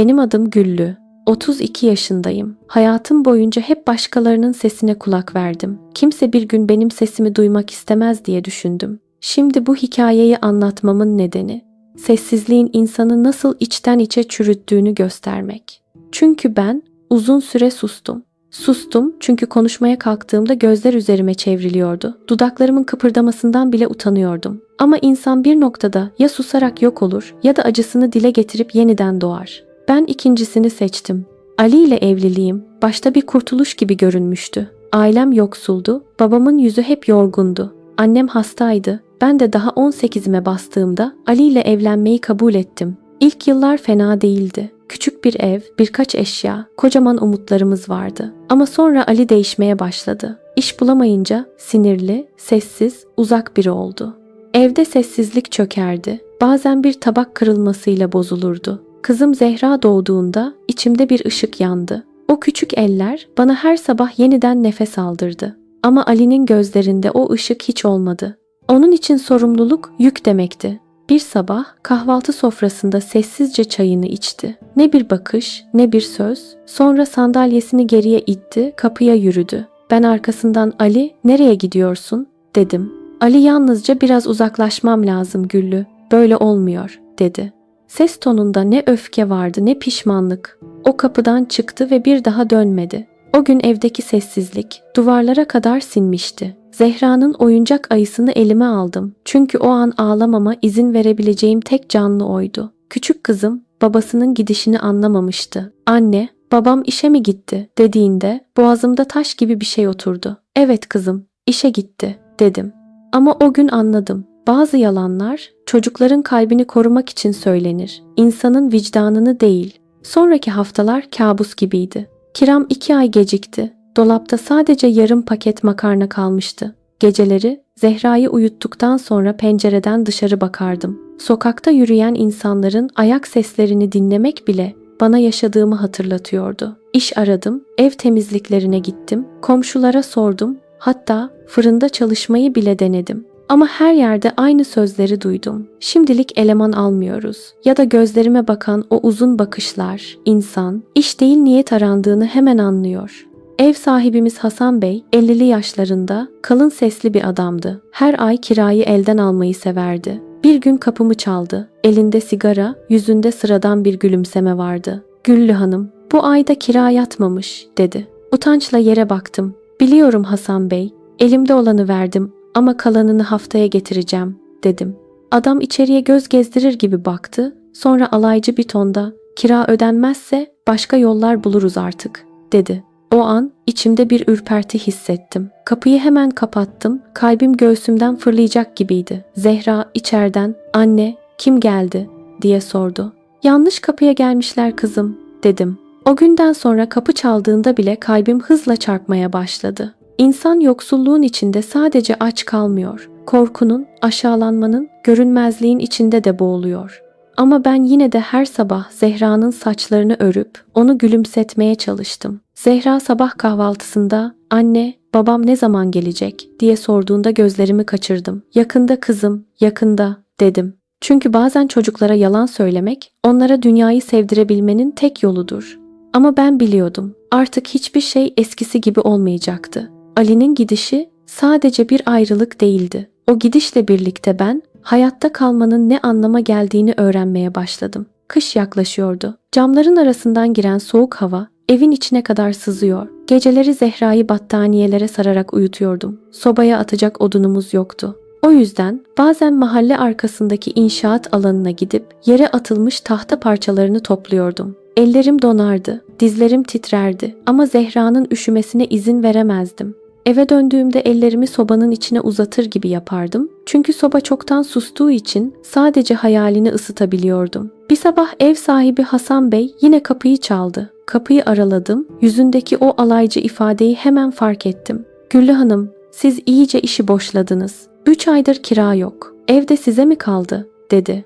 Benim adım Güllü. 32 yaşındayım. Hayatım boyunca hep başkalarının sesine kulak verdim. Kimse bir gün benim sesimi duymak istemez diye düşündüm. Şimdi bu hikayeyi anlatmamın nedeni sessizliğin insanı nasıl içten içe çürüttüğünü göstermek. Çünkü ben uzun süre sustum. Sustum çünkü konuşmaya kalktığımda gözler üzerime çevriliyordu. Dudaklarımın kıpırdamasından bile utanıyordum. Ama insan bir noktada ya susarak yok olur ya da acısını dile getirip yeniden doğar. Ben ikincisini seçtim. Ali ile evliliğim başta bir kurtuluş gibi görünmüştü. Ailem yoksuldu, babamın yüzü hep yorgundu. Annem hastaydı. Ben de daha 18'ime bastığımda Ali ile evlenmeyi kabul ettim. İlk yıllar fena değildi. Küçük bir ev, birkaç eşya, kocaman umutlarımız vardı. Ama sonra Ali değişmeye başladı. İş bulamayınca sinirli, sessiz, uzak biri oldu. Evde sessizlik çökerdi. Bazen bir tabak kırılmasıyla bozulurdu. Kızım Zehra doğduğunda içimde bir ışık yandı. O küçük eller bana her sabah yeniden nefes aldırdı. Ama Ali'nin gözlerinde o ışık hiç olmadı. Onun için sorumluluk yük demekti. Bir sabah kahvaltı sofrasında sessizce çayını içti. Ne bir bakış, ne bir söz. Sonra sandalyesini geriye itti, kapıya yürüdü. Ben arkasından Ali, nereye gidiyorsun? dedim. Ali yalnızca biraz uzaklaşmam lazım Güllü. Böyle olmuyor, dedi. Ses tonunda ne öfke vardı ne pişmanlık. O kapıdan çıktı ve bir daha dönmedi. O gün evdeki sessizlik duvarlara kadar sinmişti. Zehra'nın oyuncak ayısını elime aldım. Çünkü o an ağlamama izin verebileceğim tek canlı oydu. Küçük kızım babasının gidişini anlamamıştı. Anne, babam işe mi gitti dediğinde boğazımda taş gibi bir şey oturdu. Evet kızım, işe gitti dedim. Ama o gün anladım. Bazı yalanlar çocukların kalbini korumak için söylenir. İnsanın vicdanını değil. Sonraki haftalar kabus gibiydi. Kiram iki ay gecikti. Dolapta sadece yarım paket makarna kalmıştı. Geceleri Zehra'yı uyuttuktan sonra pencereden dışarı bakardım. Sokakta yürüyen insanların ayak seslerini dinlemek bile bana yaşadığımı hatırlatıyordu. İş aradım, ev temizliklerine gittim, komşulara sordum, hatta fırında çalışmayı bile denedim. Ama her yerde aynı sözleri duydum. Şimdilik eleman almıyoruz. Ya da gözlerime bakan o uzun bakışlar, insan, iş değil niyet arandığını hemen anlıyor. Ev sahibimiz Hasan Bey 50'li yaşlarında, kalın sesli bir adamdı. Her ay kirayı elden almayı severdi. Bir gün kapımı çaldı. Elinde sigara, yüzünde sıradan bir gülümseme vardı. Güllü Hanım, bu ayda kira yatmamış, dedi. Utançla yere baktım. Biliyorum Hasan Bey, elimde olanı verdim ama kalanını haftaya getireceğim, dedim. Adam içeriye göz gezdirir gibi baktı, sonra alaycı bir tonda, kira ödenmezse başka yollar buluruz artık, dedi. O an içimde bir ürperti hissettim. Kapıyı hemen kapattım. Kalbim göğsümden fırlayacak gibiydi. Zehra içeriden "Anne, kim geldi?" diye sordu. "Yanlış kapıya gelmişler kızım." dedim. O günden sonra kapı çaldığında bile kalbim hızla çarpmaya başladı. İnsan yoksulluğun içinde sadece aç kalmıyor. Korkunun, aşağılanmanın, görünmezliğin içinde de boğuluyor. Ama ben yine de her sabah Zehra'nın saçlarını örüp onu gülümsetmeye çalıştım. Zehra sabah kahvaltısında "Anne, babam ne zaman gelecek?" diye sorduğunda gözlerimi kaçırdım. "Yakında kızım, yakında." dedim. Çünkü bazen çocuklara yalan söylemek onlara dünyayı sevdirebilmenin tek yoludur. Ama ben biliyordum. Artık hiçbir şey eskisi gibi olmayacaktı. Ali'nin gidişi sadece bir ayrılık değildi. O gidişle birlikte ben hayatta kalmanın ne anlama geldiğini öğrenmeye başladım. Kış yaklaşıyordu. Camların arasından giren soğuk hava evin içine kadar sızıyor. Geceleri Zehra'yı battaniyelere sararak uyutuyordum. Sobaya atacak odunumuz yoktu. O yüzden bazen mahalle arkasındaki inşaat alanına gidip yere atılmış tahta parçalarını topluyordum. Ellerim donardı, dizlerim titrerdi ama Zehra'nın üşümesine izin veremezdim. Eve döndüğümde ellerimi sobanın içine uzatır gibi yapardım. Çünkü soba çoktan sustuğu için sadece hayalini ısıtabiliyordum. Bir sabah ev sahibi Hasan Bey yine kapıyı çaldı. Kapıyı araladım. Yüzündeki o alaycı ifadeyi hemen fark ettim. Güllü Hanım, siz iyice işi boşladınız. Üç aydır kira yok. Evde size mi kaldı? dedi.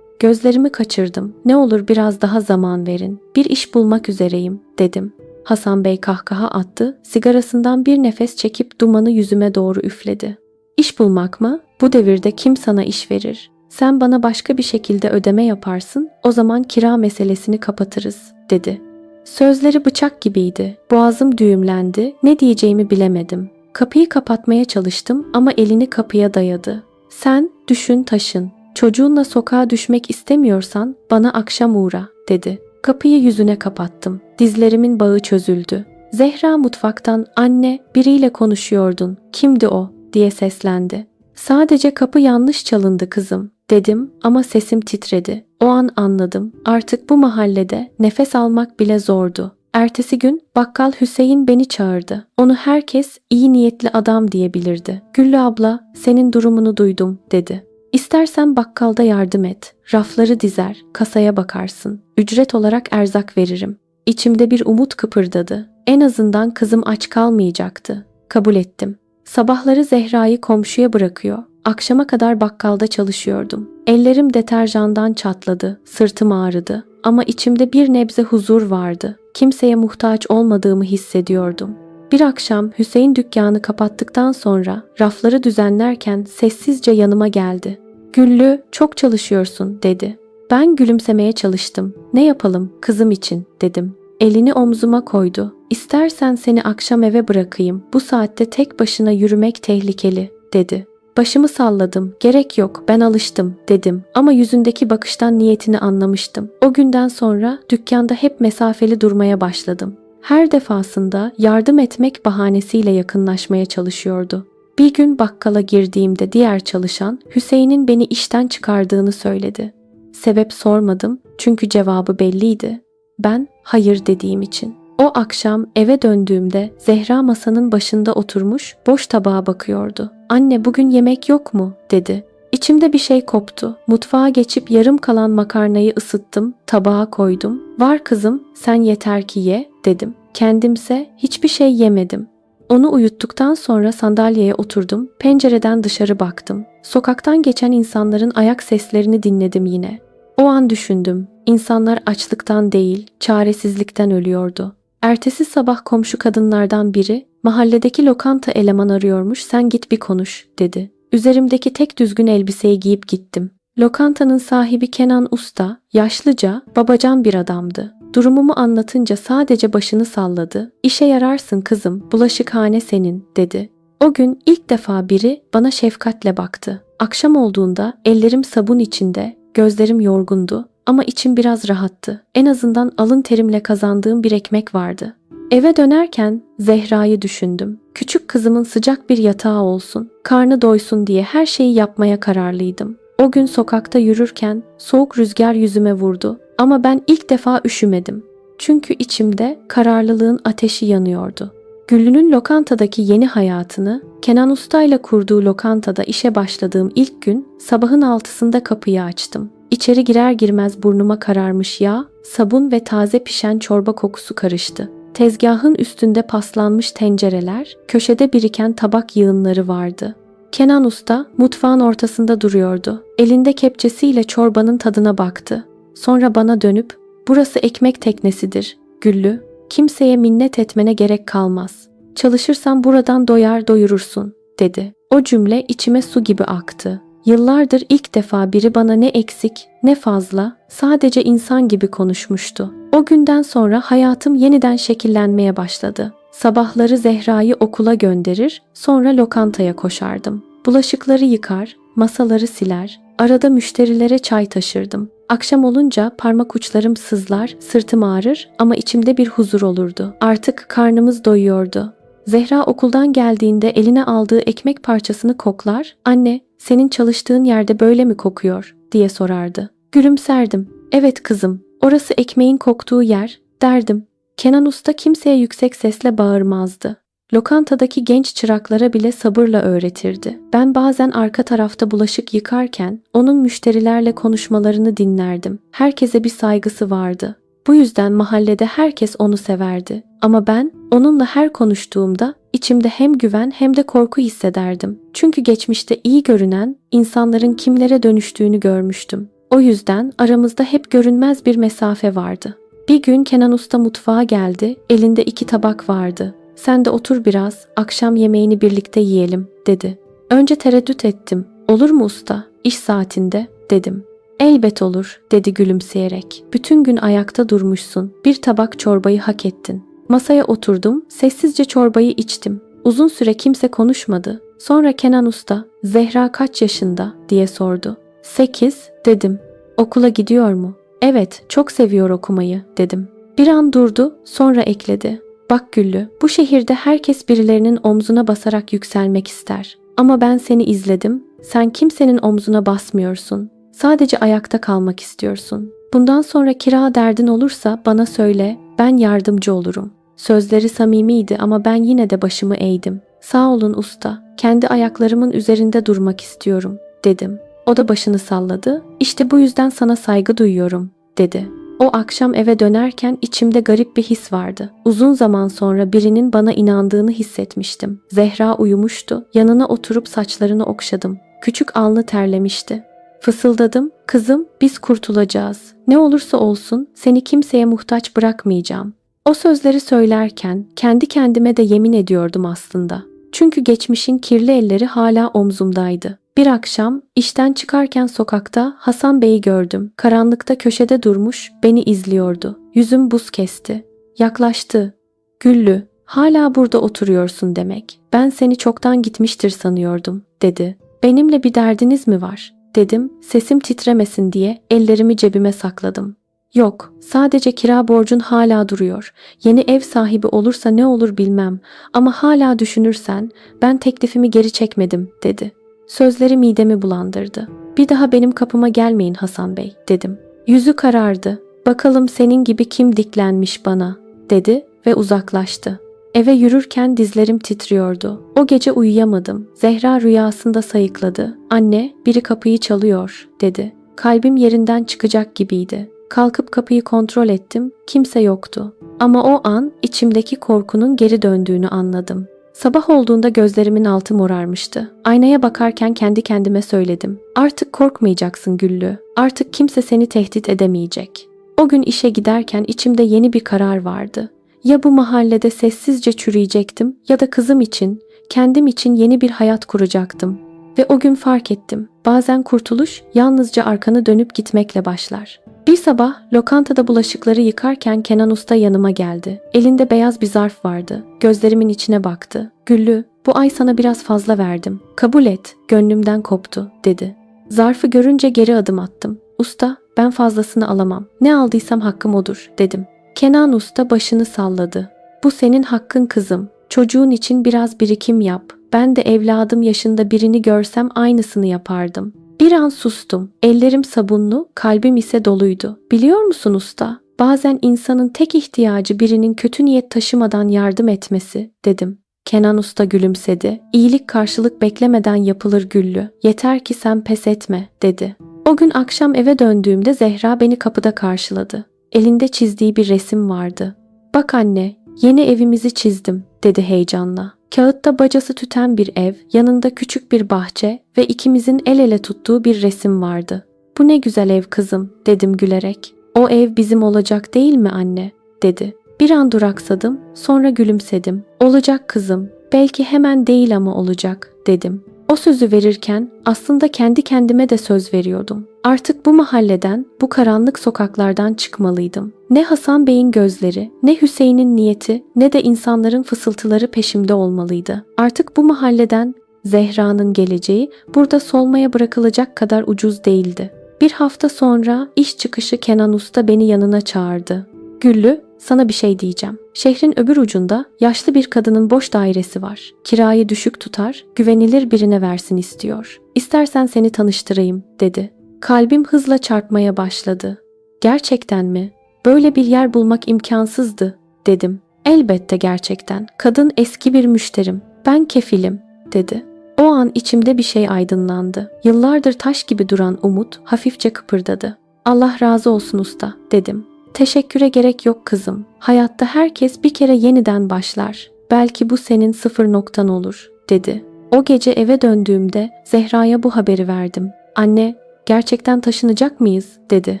Gözlerimi kaçırdım. Ne olur biraz daha zaman verin. Bir iş bulmak üzereyim, dedim. Hasan Bey kahkaha attı, sigarasından bir nefes çekip dumanı yüzüme doğru üfledi. İş bulmak mı? Bu devirde kim sana iş verir? Sen bana başka bir şekilde ödeme yaparsın, o zaman kira meselesini kapatırız, dedi. Sözleri bıçak gibiydi. Boğazım düğümlendi. Ne diyeceğimi bilemedim. Kapıyı kapatmaya çalıştım ama elini kapıya dayadı. Sen düşün taşın. Çocuğunla sokağa düşmek istemiyorsan bana akşam uğra, dedi. Kapıyı yüzüne kapattım. Dizlerimin bağı çözüldü. Zehra mutfaktan anne biriyle konuşuyordun. Kimdi o? diye seslendi. Sadece kapı yanlış çalındı kızım dedim ama sesim titredi. O an anladım. Artık bu mahallede nefes almak bile zordu. Ertesi gün bakkal Hüseyin beni çağırdı. Onu herkes iyi niyetli adam diyebilirdi. Güllü abla senin durumunu duydum dedi. İstersen bakkalda yardım et. Rafları dizer, kasaya bakarsın. Ücret olarak erzak veririm. İçimde bir umut kıpırdadı. En azından kızım aç kalmayacaktı. Kabul ettim. Sabahları Zehra'yı komşuya bırakıyor. Akşama kadar bakkalda çalışıyordum. Ellerim deterjandan çatladı, sırtım ağrıdı. Ama içimde bir nebze huzur vardı. Kimseye muhtaç olmadığımı hissediyordum. Bir akşam Hüseyin dükkanı kapattıktan sonra rafları düzenlerken sessizce yanıma geldi. Güllü, çok çalışıyorsun dedi. Ben gülümsemeye çalıştım. Ne yapalım kızım için dedim. Elini omzuma koydu. İstersen seni akşam eve bırakayım. Bu saatte tek başına yürümek tehlikeli dedi. Başımı salladım. Gerek yok, ben alıştım dedim. Ama yüzündeki bakıştan niyetini anlamıştım. O günden sonra dükkanda hep mesafeli durmaya başladım. Her defasında yardım etmek bahanesiyle yakınlaşmaya çalışıyordu. Bir gün bakkala girdiğimde diğer çalışan Hüseyin'in beni işten çıkardığını söyledi. Sebep sormadım çünkü cevabı belliydi. Ben hayır dediğim için. O akşam eve döndüğümde Zehra masanın başında oturmuş boş tabağa bakıyordu. Anne bugün yemek yok mu? dedi. İçimde bir şey koptu. Mutfağa geçip yarım kalan makarnayı ısıttım, tabağa koydum. Var kızım, sen yeter ki ye, dedim. Kendimse hiçbir şey yemedim. Onu uyuttuktan sonra sandalyeye oturdum, pencereden dışarı baktım. Sokaktan geçen insanların ayak seslerini dinledim yine. O an düşündüm. İnsanlar açlıktan değil, çaresizlikten ölüyordu. Ertesi sabah komşu kadınlardan biri, mahalledeki lokanta eleman arıyormuş, sen git bir konuş, dedi. Üzerimdeki tek düzgün elbiseyi giyip gittim. Lokantanın sahibi Kenan Usta, yaşlıca, babacan bir adamdı. Durumumu anlatınca sadece başını salladı. İşe yararsın kızım, bulaşıkhane senin, dedi. O gün ilk defa biri bana şefkatle baktı. Akşam olduğunda ellerim sabun içinde, gözlerim yorgundu ama içim biraz rahattı. En azından alın terimle kazandığım bir ekmek vardı. Eve dönerken Zehra'yı düşündüm. Küçük kızımın sıcak bir yatağı olsun, karnı doysun diye her şeyi yapmaya kararlıydım. O gün sokakta yürürken soğuk rüzgar yüzüme vurdu ama ben ilk defa üşümedim. Çünkü içimde kararlılığın ateşi yanıyordu. Güllü'nün lokantadaki yeni hayatını, Kenan Usta ile kurduğu lokantada işe başladığım ilk gün sabahın altısında kapıyı açtım. İçeri girer girmez burnuma kararmış yağ, sabun ve taze pişen çorba kokusu karıştı. Tezgahın üstünde paslanmış tencereler, köşede biriken tabak yığınları vardı. Kenan Usta mutfağın ortasında duruyordu. Elinde kepçesiyle çorbanın tadına baktı. Sonra bana dönüp, "Burası ekmek teknesidir. Güllü, kimseye minnet etmene gerek kalmaz. Çalışırsan buradan doyar doyurursun." dedi. O cümle içime su gibi aktı. Yıllardır ilk defa biri bana ne eksik, ne fazla, sadece insan gibi konuşmuştu. O günden sonra hayatım yeniden şekillenmeye başladı. Sabahları Zehra'yı okula gönderir, sonra lokantaya koşardım. Bulaşıkları yıkar, masaları siler, arada müşterilere çay taşırdım. Akşam olunca parmak uçlarım sızlar, sırtım ağrır ama içimde bir huzur olurdu. Artık karnımız doyuyordu. Zehra okuldan geldiğinde eline aldığı ekmek parçasını koklar, "Anne, senin çalıştığın yerde böyle mi kokuyor?" diye sorardı. Gülümserdim. "Evet kızım, orası ekmeğin koktuğu yer." derdim. Kenan Usta kimseye yüksek sesle bağırmazdı. Lokantadaki genç çıraklara bile sabırla öğretirdi. Ben bazen arka tarafta bulaşık yıkarken onun müşterilerle konuşmalarını dinlerdim. Herkese bir saygısı vardı. Bu yüzden mahallede herkes onu severdi. Ama ben onunla her konuştuğumda içimde hem güven hem de korku hissederdim. Çünkü geçmişte iyi görünen insanların kimlere dönüştüğünü görmüştüm. O yüzden aramızda hep görünmez bir mesafe vardı. Bir gün Kenan Usta mutfağa geldi, elinde iki tabak vardı. Sen de otur biraz, akşam yemeğini birlikte yiyelim, dedi. Önce tereddüt ettim. Olur mu usta? iş saatinde dedim. Elbet olur dedi gülümseyerek. Bütün gün ayakta durmuşsun. Bir tabak çorbayı hak ettin. Masaya oturdum, sessizce çorbayı içtim. Uzun süre kimse konuşmadı. Sonra Kenan Usta, Zehra kaç yaşında diye sordu. Sekiz dedim. Okula gidiyor mu? Evet, çok seviyor okumayı dedim. Bir an durdu, sonra ekledi. Bak Güllü, bu şehirde herkes birilerinin omzuna basarak yükselmek ister. Ama ben seni izledim, sen kimsenin omzuna basmıyorsun. Sadece ayakta kalmak istiyorsun. Bundan sonra kira derdin olursa bana söyle, ben yardımcı olurum. Sözleri samimiydi ama ben yine de başımı eğdim. Sağ olun usta, kendi ayaklarımın üzerinde durmak istiyorum, dedim. O da başını salladı. İşte bu yüzden sana saygı duyuyorum, dedi. O akşam eve dönerken içimde garip bir his vardı. Uzun zaman sonra birinin bana inandığını hissetmiştim. Zehra uyumuştu. Yanına oturup saçlarını okşadım. Küçük alnı terlemişti. Fısıldadım, kızım biz kurtulacağız. Ne olursa olsun seni kimseye muhtaç bırakmayacağım. O sözleri söylerken kendi kendime de yemin ediyordum aslında. Çünkü geçmişin kirli elleri hala omzumdaydı. Bir akşam işten çıkarken sokakta Hasan Bey'i gördüm. Karanlıkta köşede durmuş, beni izliyordu. Yüzüm buz kesti. Yaklaştı. Güllü, hala burada oturuyorsun demek. Ben seni çoktan gitmiştir sanıyordum, dedi. Benimle bir derdiniz mi var? dedim, sesim titremesin diye ellerimi cebime sakladım. Yok, sadece kira borcun hala duruyor. Yeni ev sahibi olursa ne olur bilmem ama hala düşünürsen ben teklifimi geri çekmedim dedi. Sözleri midemi bulandırdı. Bir daha benim kapıma gelmeyin Hasan Bey dedim. Yüzü karardı. Bakalım senin gibi kim diklenmiş bana dedi ve uzaklaştı. Eve yürürken dizlerim titriyordu. O gece uyuyamadım. Zehra rüyasında sayıkladı. Anne, biri kapıyı çalıyor, dedi. Kalbim yerinden çıkacak gibiydi. Kalkıp kapıyı kontrol ettim. Kimse yoktu. Ama o an içimdeki korkunun geri döndüğünü anladım. Sabah olduğunda gözlerimin altı morarmıştı. Aynaya bakarken kendi kendime söyledim. Artık korkmayacaksın Güllü. Artık kimse seni tehdit edemeyecek. O gün işe giderken içimde yeni bir karar vardı. Ya bu mahallede sessizce çürüyecektim ya da kızım için, kendim için yeni bir hayat kuracaktım. Ve o gün fark ettim. Bazen kurtuluş yalnızca arkanı dönüp gitmekle başlar. Bir sabah lokantada bulaşıkları yıkarken Kenan Usta yanıma geldi. Elinde beyaz bir zarf vardı. Gözlerimin içine baktı. Güllü, bu ay sana biraz fazla verdim. Kabul et, gönlümden koptu, dedi. Zarfı görünce geri adım attım. Usta, ben fazlasını alamam. Ne aldıysam hakkım odur, dedim. Kenan Usta başını salladı. Bu senin hakkın kızım. Çocuğun için biraz birikim yap. Ben de evladım yaşında birini görsem aynısını yapardım. Bir an sustum. Ellerim sabunlu, kalbim ise doluydu. Biliyor musun usta? Bazen insanın tek ihtiyacı birinin kötü niyet taşımadan yardım etmesi, dedim. Kenan Usta gülümsedi. İyilik karşılık beklemeden yapılır Güllü. Yeter ki sen pes etme, dedi. O gün akşam eve döndüğümde Zehra beni kapıda karşıladı. Elinde çizdiği bir resim vardı. Bak anne, yeni evimizi çizdim, dedi heyecanla. Kağıtta bacası tüten bir ev, yanında küçük bir bahçe ve ikimizin el ele tuttuğu bir resim vardı. Bu ne güzel ev kızım, dedim gülerek. O ev bizim olacak değil mi anne, dedi. Bir an duraksadım, sonra gülümsedim. Olacak kızım, belki hemen değil ama olacak, dedim. O sözü verirken aslında kendi kendime de söz veriyordum. Artık bu mahalleden, bu karanlık sokaklardan çıkmalıydım. Ne Hasan Bey'in gözleri, ne Hüseyin'in niyeti, ne de insanların fısıltıları peşimde olmalıydı. Artık bu mahalleden Zehra'nın geleceği burada solmaya bırakılacak kadar ucuz değildi. Bir hafta sonra iş çıkışı Kenan Usta beni yanına çağırdı. Güllü, sana bir şey diyeceğim. Şehrin öbür ucunda yaşlı bir kadının boş dairesi var. Kirayı düşük tutar, güvenilir birine versin istiyor. İstersen seni tanıştırayım, dedi. Kalbim hızla çarpmaya başladı. Gerçekten mi? Böyle bir yer bulmak imkansızdı, dedim. Elbette gerçekten. Kadın eski bir müşterim. Ben kefilim, dedi. O an içimde bir şey aydınlandı. Yıllardır taş gibi duran umut hafifçe kıpırdadı. Allah razı olsun usta, dedim. Teşekküre gerek yok kızım. Hayatta herkes bir kere yeniden başlar. Belki bu senin sıfır noktan olur, dedi. O gece eve döndüğümde Zehra'ya bu haberi verdim. Anne, gerçekten taşınacak mıyız, dedi.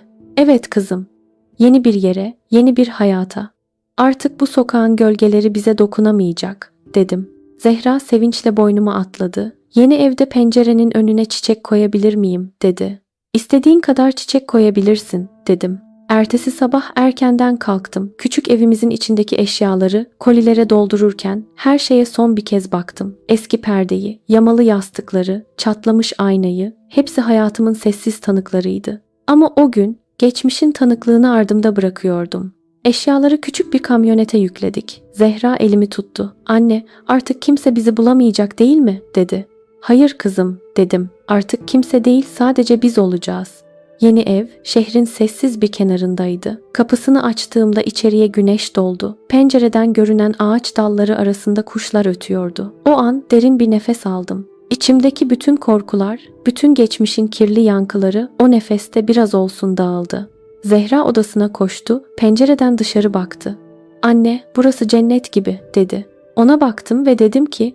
Evet kızım. Yeni bir yere, yeni bir hayata. Artık bu sokağın gölgeleri bize dokunamayacak, dedim. Zehra sevinçle boynuma atladı. Yeni evde pencerenin önüne çiçek koyabilir miyim dedi. İstediğin kadar çiçek koyabilirsin dedim. Ertesi sabah erkenden kalktım. Küçük evimizin içindeki eşyaları kolilere doldururken her şeye son bir kez baktım. Eski perdeyi, yamalı yastıkları, çatlamış aynayı, hepsi hayatımın sessiz tanıklarıydı. Ama o gün geçmişin tanıklığını ardımda bırakıyordum. Eşyaları küçük bir kamyonete yükledik. Zehra elimi tuttu. Anne, artık kimse bizi bulamayacak değil mi? dedi. Hayır kızım, dedim. Artık kimse değil, sadece biz olacağız. Yeni ev şehrin sessiz bir kenarındaydı. Kapısını açtığımda içeriye güneş doldu. Pencereden görünen ağaç dalları arasında kuşlar ötüyordu. O an derin bir nefes aldım. İçimdeki bütün korkular, bütün geçmişin kirli yankıları o nefeste biraz olsun dağıldı. Zehra odasına koştu, pencereden dışarı baktı. Anne, burası cennet gibi, dedi. Ona baktım ve dedim ki,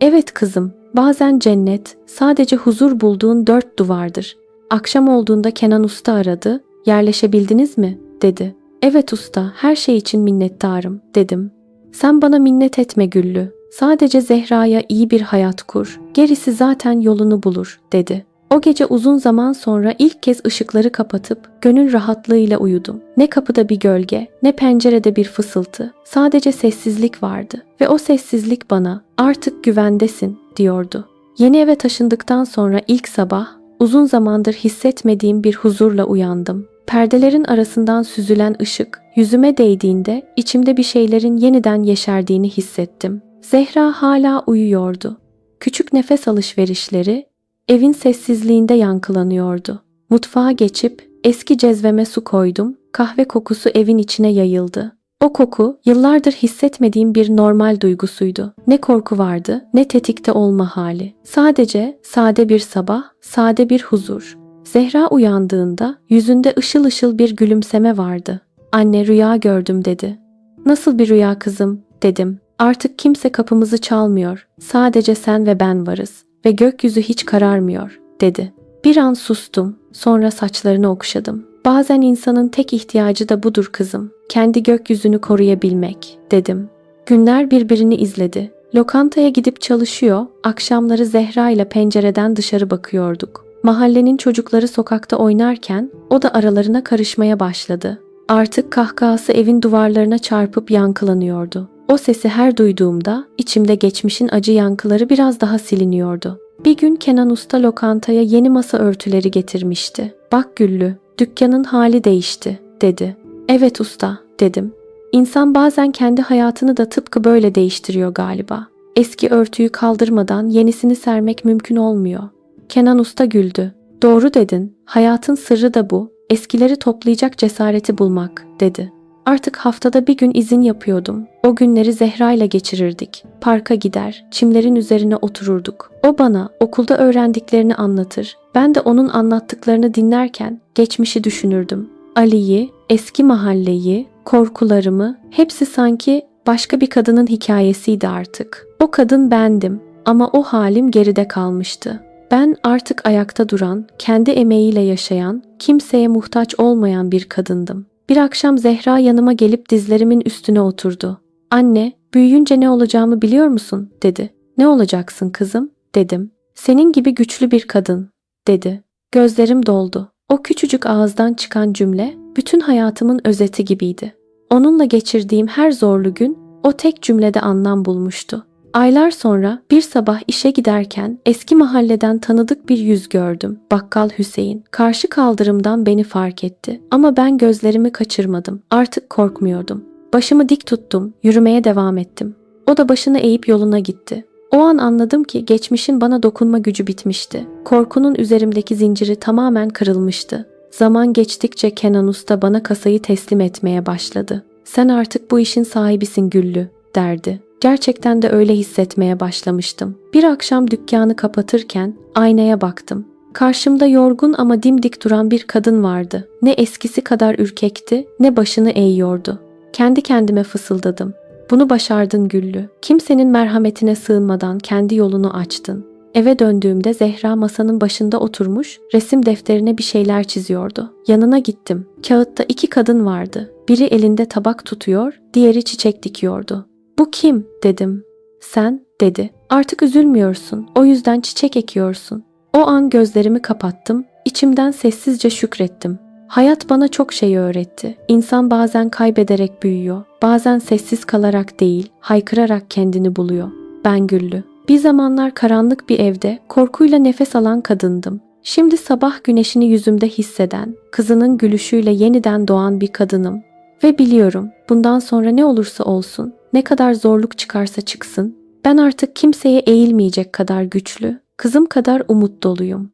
evet kızım, bazen cennet sadece huzur bulduğun dört duvardır. Akşam olduğunda Kenan Usta aradı, yerleşebildiniz mi, dedi. Evet usta, her şey için minnettarım, dedim. Sen bana minnet etme Güllü, sadece Zehra'ya iyi bir hayat kur, gerisi zaten yolunu bulur, dedi. O gece uzun zaman sonra ilk kez ışıkları kapatıp gönül rahatlığıyla uyudum. Ne kapıda bir gölge, ne pencerede bir fısıltı. Sadece sessizlik vardı ve o sessizlik bana "Artık güvendesin." diyordu. Yeni eve taşındıktan sonra ilk sabah uzun zamandır hissetmediğim bir huzurla uyandım. Perdelerin arasından süzülen ışık yüzüme değdiğinde içimde bir şeylerin yeniden yeşerdiğini hissettim. Zehra hala uyuyordu. Küçük nefes alışverişleri Evin sessizliğinde yankılanıyordu. Mutfağa geçip eski cezveme su koydum. Kahve kokusu evin içine yayıldı. O koku yıllardır hissetmediğim bir normal duygusuydu. Ne korku vardı, ne tetikte olma hali. Sadece sade bir sabah, sade bir huzur. Zehra uyandığında yüzünde ışıl ışıl bir gülümseme vardı. Anne rüya gördüm dedi. Nasıl bir rüya kızım dedim. Artık kimse kapımızı çalmıyor. Sadece sen ve ben varız ve gökyüzü hiç kararmıyor, dedi. Bir an sustum, sonra saçlarını okşadım. Bazen insanın tek ihtiyacı da budur kızım. Kendi gökyüzünü koruyabilmek, dedim. Günler birbirini izledi. Lokantaya gidip çalışıyor, akşamları Zehra ile pencereden dışarı bakıyorduk. Mahallenin çocukları sokakta oynarken o da aralarına karışmaya başladı. Artık kahkahası evin duvarlarına çarpıp yankılanıyordu. O sesi her duyduğumda içimde geçmişin acı yankıları biraz daha siliniyordu. Bir gün Kenan Usta lokantaya yeni masa örtüleri getirmişti. Bak Güllü, dükkanın hali değişti, dedi. Evet usta, dedim. İnsan bazen kendi hayatını da tıpkı böyle değiştiriyor galiba. Eski örtüyü kaldırmadan yenisini sermek mümkün olmuyor. Kenan Usta güldü. Doğru dedin, hayatın sırrı da bu. Eskileri toplayacak cesareti bulmak, dedi. Artık haftada bir gün izin yapıyordum. O günleri Zehra ile geçirirdik. Parka gider, çimlerin üzerine otururduk. O bana okulda öğrendiklerini anlatır. Ben de onun anlattıklarını dinlerken geçmişi düşünürdüm. Ali'yi, eski mahalleyi, korkularımı, hepsi sanki başka bir kadının hikayesiydi artık. O kadın bendim ama o halim geride kalmıştı. Ben artık ayakta duran, kendi emeğiyle yaşayan, kimseye muhtaç olmayan bir kadındım. Bir akşam Zehra yanıma gelip dizlerimin üstüne oturdu. Anne, büyüyünce ne olacağımı biliyor musun? dedi. Ne olacaksın kızım? dedim. Senin gibi güçlü bir kadın, dedi. Gözlerim doldu. O küçücük ağızdan çıkan cümle bütün hayatımın özeti gibiydi. Onunla geçirdiğim her zorlu gün o tek cümlede anlam bulmuştu. Aylar sonra bir sabah işe giderken eski mahalleden tanıdık bir yüz gördüm. Bakkal Hüseyin. Karşı kaldırımdan beni fark etti. Ama ben gözlerimi kaçırmadım. Artık korkmuyordum. Başımı dik tuttum, yürümeye devam ettim. O da başını eğip yoluna gitti. O an anladım ki geçmişin bana dokunma gücü bitmişti. Korkunun üzerimdeki zinciri tamamen kırılmıştı. Zaman geçtikçe Kenan Usta bana kasayı teslim etmeye başladı. Sen artık bu işin sahibisin Güllü, derdi. Gerçekten de öyle hissetmeye başlamıştım. Bir akşam dükkanı kapatırken aynaya baktım. Karşımda yorgun ama dimdik duran bir kadın vardı. Ne eskisi kadar ürkekti, ne başını eğiyordu. Kendi kendime fısıldadım. Bunu başardın Güllü. Kimsenin merhametine sığınmadan kendi yolunu açtın. Eve döndüğümde Zehra masanın başında oturmuş, resim defterine bir şeyler çiziyordu. Yanına gittim. Kağıtta iki kadın vardı. Biri elinde tabak tutuyor, diğeri çiçek dikiyordu. Bu kim? dedim. Sen, dedi. Artık üzülmüyorsun. O yüzden çiçek ekiyorsun. O an gözlerimi kapattım. içimden sessizce şükrettim. Hayat bana çok şey öğretti. İnsan bazen kaybederek büyüyor. Bazen sessiz kalarak değil, haykırarak kendini buluyor. Ben Güllü. Bir zamanlar karanlık bir evde korkuyla nefes alan kadındım. Şimdi sabah güneşini yüzümde hisseden, kızının gülüşüyle yeniden doğan bir kadınım. Ve biliyorum bundan sonra ne olursa olsun, ne kadar zorluk çıkarsa çıksın, ben artık kimseye eğilmeyecek kadar güçlü, kızım kadar umut doluyum.